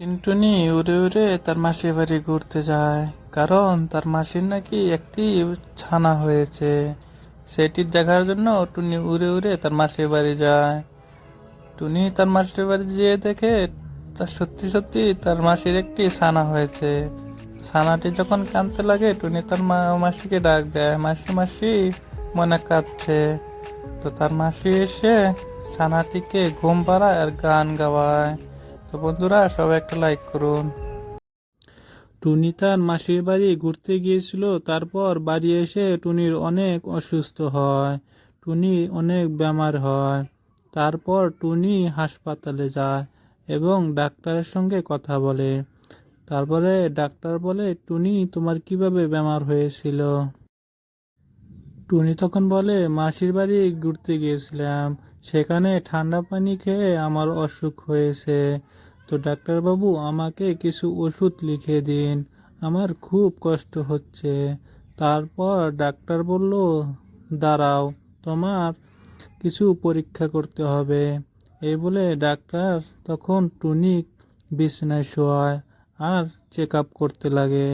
টিনটুনি উড়ে উড়ে তার মাসির বাড়ি ঘুরতে যায়। কারণ তার মাসির নাকি একটি ছানা হয়েছে। সেটি দেখার জন্য টুনি উড়ে উড়ে তার মাসির বাড়ি যায়। টুনি তার মাসির বাড়ি যেয়ে দেখে তার সত্যি সত্যি তার মাসির একটি ছানা হয়েছে। ছানাটি যখন কাঁদতে লাগে, টুনি তার মাসিকে ডাক দেয়, মাসি মাসি, মনে কাঁদছে। তো তার মাসি এসে ছানাটিকে ঘুম পাড়ায় আর গান গাওয়ায়। তো বন্ধুরা, সবাই একটা লাইক করুন। টুনি তার মাসির বাড়ি ঘুরতে গিয়েছিল, তারপর বাড়ি এসে টুনির অনেক অসুস্থ হয়, টুনি অনেক বেমার হয়। তারপর টুনি হাসপাতালে যায় এবং ডাক্তারের সঙ্গে কথা বলে। তারপরে ডাক্তার বলে, টুনি, তোমার কীভাবে বেমার হয়েছিল? টুনি তখন বলে, মাসির বাড়ি ঘুরতে গিয়েছিলাম। সেখানে ঠান্ডা পানি খেয়ে আমার অসুখ হয়েছে। তো ডাক্তারবাবু, আমাকে কিছু ওষুধ লিখে দিন। আমার খুব কষ্ট হচ্ছে। তারপর ডাক্তার বলল, দাঁড়াও, তোমার কিছু পরীক্ষা করতে হবে। এই বলে ডাক্তার তখন টুনি বিছানায় শোয়ায় আর চেক আপ করতে লাগে।